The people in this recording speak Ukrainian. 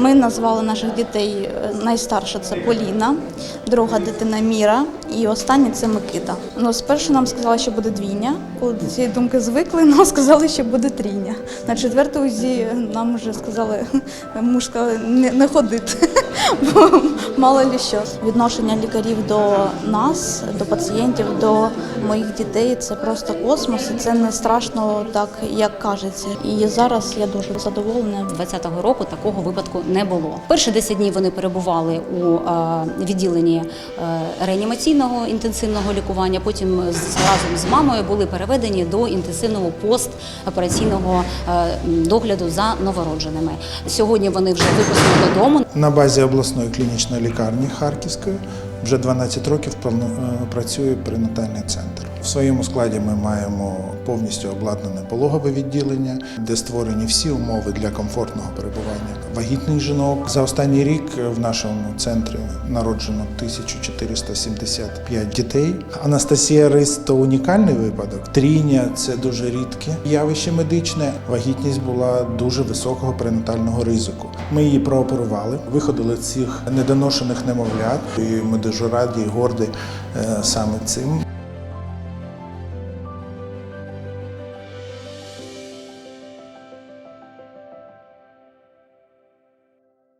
Ми назвали наших дітей е, найстарша це Поліна, друга дитина Міра і остання це Микита. Ну, спершу нам сказали, що буде двійня. Коли до цієї думки звикли, нам сказали, що буде трійня. На четверту УЗІ нам вже сказали, муж сказав, не, не ходити, бо мало лі що. Відношення лікарів до нас, до пацієнтів, до моїх дітей це просто космос, і це не страшно так, як кажеться. І зараз я дуже задоволена. 2020 року такого випадку не було. Перші 10 днів вони перебували у е, відділенні е, реанімаційного інтенсивного лікування. Потім разом з мамою були переведені до інтенсивного постопераційного е, догляду за новородженими. Сьогодні вони вже виписані додому. На базі обласної клінічної лікарні Харківської вже 12 років е, працює перинатальний центр. В своєму складі ми маємо повністю обладнане пологове відділення, де створені всі умови для комфортного перебування вагітних жінок. За останній рік в нашому центрі народжено 1475 дітей. Анастасія Рис то унікальний випадок. Трійня це дуже рідке явище медичне. Вагітність була дуже високого перинатального ризику. Ми її прооперували, виходили цих недоношених немовлят, і ми дуже раді і горді е, саме цим.